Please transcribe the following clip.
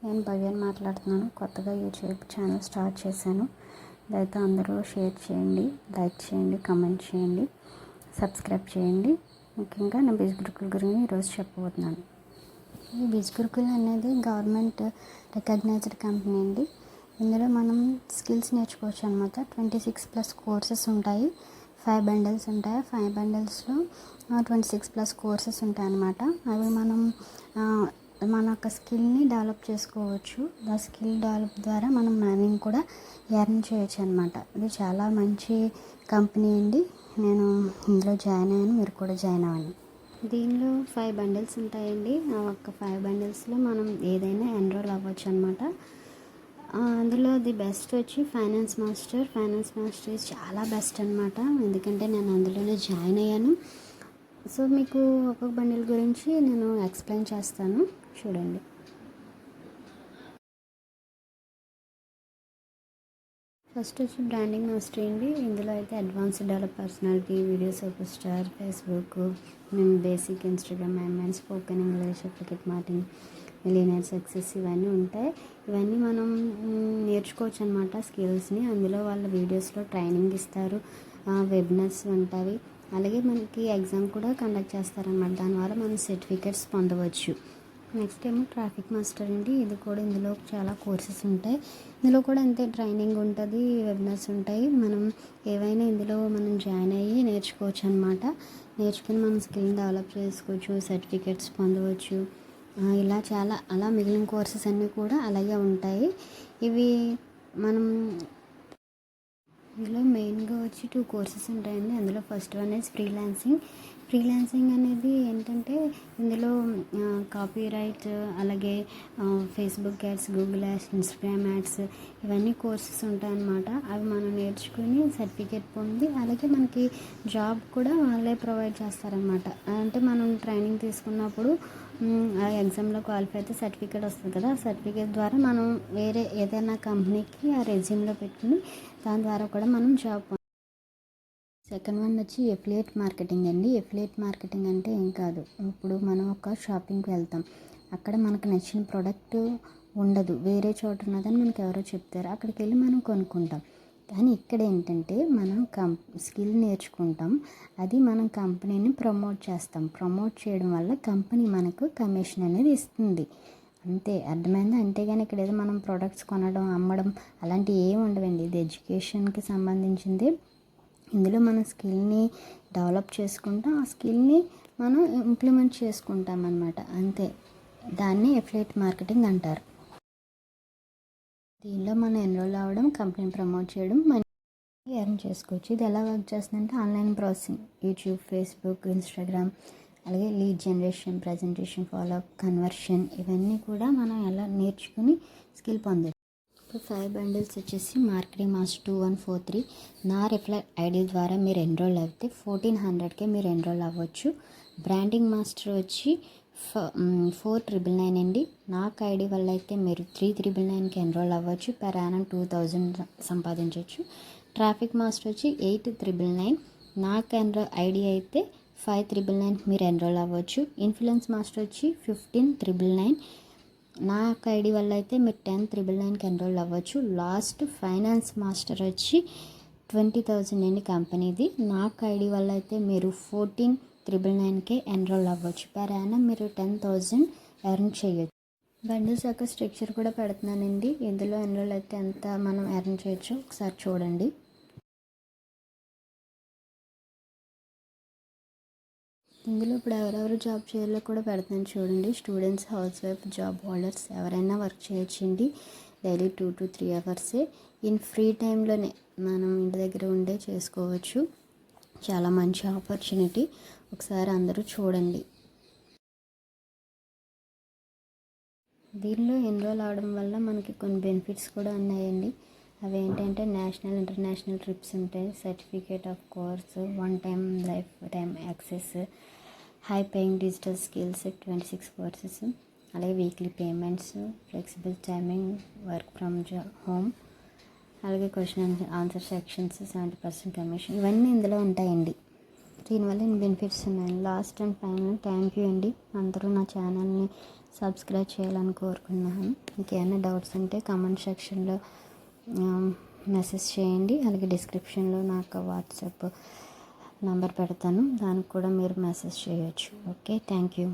నేను భవ్యాన్ని మాట్లాడుతున్నాను. కొత్తగా యూట్యూబ్ ఛానల్ స్టార్ట్ చేశాను. దయతో అందరూ షేర్ చేయండి లైక్ చేయండి కమెంట్ చేయండి సబ్స్క్రైబ్ చేయండి. ముఖ్యంగా నేను బీజ్ గురుకుల గురించి ఈరోజు చెప్పబోతున్నాను. ఈ బీజ్ గురుకుల్ అనేది గవర్నమెంట్ రికగ్నైజ్డ్ కంపెనీ అండి. ఇందులో మనం స్కిల్స్ నేర్చుకోవచ్చు అనమాట ట్వంటీ సిక్స్ ప్లస్ కోర్సెస్ ఉంటాయి. ఫైవ్ బండిల్స్ ఉంటాయి. ఫైవ్ బండిల్స్లో ట్వంటీ సిక్స్ ప్లస్ కోర్సెస్ ఉంటాయి అన్నమాట అవి మనం మన యొక్క స్కిల్ని డెవలప్ చేసుకోవచ్చు. ఆ స్కిల్ డెవలప్ ద్వారా మనం మనీని కూడా ఎర్న్ చేయొచ్చు అనమాట ఇది చాలా మంచి కంపెనీ అండి. నేను ఇందులో జాయిన్ అయ్యాను. మీరు కూడా జాయిన్ అవ్వండి. దీనిలో ఫైవ్ బండిల్స్ ఉంటాయండి. ఆ ఒక్క ఫైవ్ బండిల్స్లో మనం ఏదైనా ఎన్రోల్ అవ్వచ్చు అనమాట అందులో ది బెస్ట్ వచ్చి ఫైనాన్స్ మాస్టర్. ఫైనాన్స్ మాస్టర్ చాలా బెస్ట్ అనమాట ఎందుకంటే నేను అందులోనే జాయిన్ అయ్యాను. సో మీకు ఒక్కొక్క బండిల్ గురించి నేను ఎక్స్ప్లెయిన్ చేస్తాను. చూడండి. ఫస్ట్ వచ్చి బ్రాండింగ్ మాస్టరీ అండి. ఇందులో అయితే advanced develop personality video super star Facebook మేము basic Instagram MN spoken English cricket మార్టింగ్ millionaire success ఇవన్నీ ఉంటాయి. ఇవన్నీ మనం నేర్చుకోవచ్చు అనమాట స్కిల్స్ని. అందులో వాళ్ళ వీడియోస్లో ట్రైనింగ్ ఇస్తారు. వెబినార్స్ ఉంటాయి. అలాగే మనకి ఎగ్జామ్ కూడా కండక్ట్ చేస్తారనమాట దానివల్ల మనం సర్టిఫికేట్స్ పొందవచ్చు. నెక్స్ట్ ఏమో ట్రాఫిక్ మాస్టర్ అండి ఇది కూడా ఇందులో చాలా కోర్సెస్ ఉంటాయి. ఇందులో కూడా అంతే ట్రైనింగ్ ఉంటుంది వెబినార్స్ ఉంటాయి. మనం ఏవైనా ఇందులో మనం జాయిన్ అయ్యి నేర్చుకోవచ్చు అనమాట నేర్చుకుని మనం స్కిల్ డెవలప్ చేసుకోవచ్చు సర్టిఫికేట్స్ పొందవచ్చు. ఇలా చాలా అలా మిగిలిన కోర్సెస్ అన్నీ కూడా అలాగే ఉంటాయి. ఇవి మనం ఇందులో మెయిన్గా వచ్చి టూ కోర్సెస్ ఉంటాయండి. అందులో first one is freelancing freelancing అనేది ఏంటంటే ఇందులో కాపీ రైట్ అలాగే Facebook ads Google ads Instagram ads ఇవన్నీ కోర్సెస్ ఉంటాయన్నమాట. అవి మనం నేర్చుకుని సర్టిఫికేట్ పొంది అలాగే మనకి జాబ్ కూడా వాళ్ళే ప్రొవైడ్ చేస్తారనమాట అంటే మనం ట్రైనింగ్ తీసుకున్నప్పుడు ఆ ఎగ్జామ్లో క్వాలిఫై అయితే సర్టిఫికేట్ వస్తుంది కదా. ఆ సర్టిఫికేట్ ద్వారా మనం వేరే ఏదైనా కంపెనీకి ఆ రెజ్యూమ్లో పెట్టుకుని దాని ద్వారా కూడా మనం జాబ్ సెకండ్ వన్ వచ్చి ఎఫిలియేట్ మార్కెటింగ్ అండి. ఎఫిలియేట్ మార్కెటింగ్ అంటే ఏం కాదు. ఇప్పుడు మనం ఒక షాపింగ్కి వెళ్తాం. అక్కడ మనకు నచ్చిన ప్రోడక్ట్ ఉండదు. వేరే చోట ఉన్నదని మనకు ఎవరో చెప్తారు. అక్కడికి వెళ్ళి మనం కొనుక్కుంటాం. కానీ ఇక్కడ ఏంటంటే మనం కం స్కిల్ నేర్చుకుంటాం. అది మనం కంపెనీని ప్రమోట్ చేస్తాం. ప్రమోట్ చేయడం వల్ల కంపెనీ మనకు కమిషన్ అనేది ఇస్తుంది. అంతే. అర్థమైందా? అంతేగాని ఇక్కడ ఏదో మనం ప్రోడక్ట్స్ కొనడం అమ్మడం అలాంటివి ఏమి ఉండవండి. ఇది ఎడ్యుకేషన్కి సంబంధించింది. ఇందులో మన స్కిల్ని డెవలప్ చేసుకుంటాం ఆ స్కిల్ని మనం ఇంప్లిమెంట్ చేసుకుంటాం అనమాట అంతే. దాన్ని ఎఫ్లేట్ మార్కెటింగ్ అంటారు. దీనిలో మనం ఎన్రోల్ అవ్వడం కంపెనీని ప్రమోట్ చేయడం మనీ ఎర్న్ చేసుకోవచ్చు. ఇది ఎలా వర్క్ చేస్తుందంటే online processing. YouTube Facebook Instagram అలాగే lead generation presentation follow up conversion ఇవన్నీ కూడా మనం ఎలా నేర్చుకుని స్కిల్ పొందొచ్చు. ఇప్పుడు ఫైవ్ బండిల్స్ వచ్చేసి marketing master two one four three. నా రిఫ్లెక్ట్ ఐడి ద్వారా మీరు ఎన్రోల్ అయితే ఫోర్టీన్ హండ్రెడ్కే మీరు ఎన్రోల్ అవ్వచ్చు. బ్రాండింగ్ మాస్టర్ వచ్చి ఫోర్ ట్రిపుల్ నైన్ అండి. నాకు ఐడి వల్ల అయితే మీరు త్రీ త్రిబుల్ నైన్కి ఎన్రోల్ అవ్వచ్చు. పర్ యానం టూ థౌజండ్ సంపాదించవచ్చు ట్రాఫిక్ మాస్టర్ వచ్చి ఎయిట్ త్రిబుల్ నైన్. నాకు ఎన్రో ఐడి అయితే ఫైవ్ త్రిబుల్ నైన్ మీరు ఎన్రోల్ అవ్వచ్చు. ఇన్ఫ్లుయెన్స్ మాస్టర్ వచ్చి ఫిఫ్టీన్ త్రిబుల్ నైన్. నా యొక్క ఐడి వల్ల అయితే మీరు టెన్ త్రిబుల్ నైన్కి ఎన్రోల్ అవ్వచ్చు. లాస్ట్ ఫైనాన్స్ మాస్టర్ వచ్చి ట్వంటీ థౌజండ్ అండి కంపెనీది. నాకు ఐడి వల్ల అయితే మీరు ఫోర్టీన్ త్రిబుల్ నైన్కే ఎన్రోల్ అవ్వచ్చు. పర్ యానం మీరు టెన్ థౌజండ్ ఎర్న్ చేయొచ్చు. బండిల్స్ యొక్క స్ట్రక్చర్ కూడా పెడుతున్నానండి. ఇందులో ఎన్రోల్ అయితే ఎంత మనం ఎర్న్ చేయొచ్చు ఒకసారి చూడండి. ఇందులో ఇప్పుడు ఎవరెవరు జాబ్ చేయాలో కూడా పెడతాను చూడండి. Students housewife job holders ఎవరైనా వర్క్ చేయొచ్చండి. డైలీ టూ టు త్రీ అవర్సే. ఇన్ ఫ్రీ టైంలోనే మనం ఇంటి దగ్గర ఉండే చేసుకోవచ్చు. చాలా మంచి ఆపర్చునిటీ. ఒకసారి అందరూ చూడండి. దీనిలో ఎన్రోల్ అవడం వల్ల మనకి కొన్ని బెనిఫిట్స్ కూడా ఉన్నాయండి. అవి ఏంటంటే నేషనల్ ఇంటర్నేషనల్ ట్రిప్స్ ఉంటాయి. Certificate of course one time lifetime access high paying digital skills twenty six courses అలాగే weekly payments flexible timing work from home అలాగే question answer sections seventy percent commission ఇవన్నీ ఇందులో ఉంటాయండి. దీనివల్ల ఇన్ని బెనిఫిట్స్ ఉన్నాయి? Last and final thank you అండి. అందరూ నా ఛానల్ని సబ్స్క్రైబ్ చేయాలని కోరుకున్నాను ఇంకేమైనా డౌట్స్ ఉంటే కామెంట్ సెక్షన్లో మెసేజ్ చేయండి. అలాగే డిస్క్రిప్షన్లో నాకు వాట్సాప్ నంబర్ పెడతాను దానికి కూడా మీరు మెసేజ్ చేయొచ్చు. Okay thank you.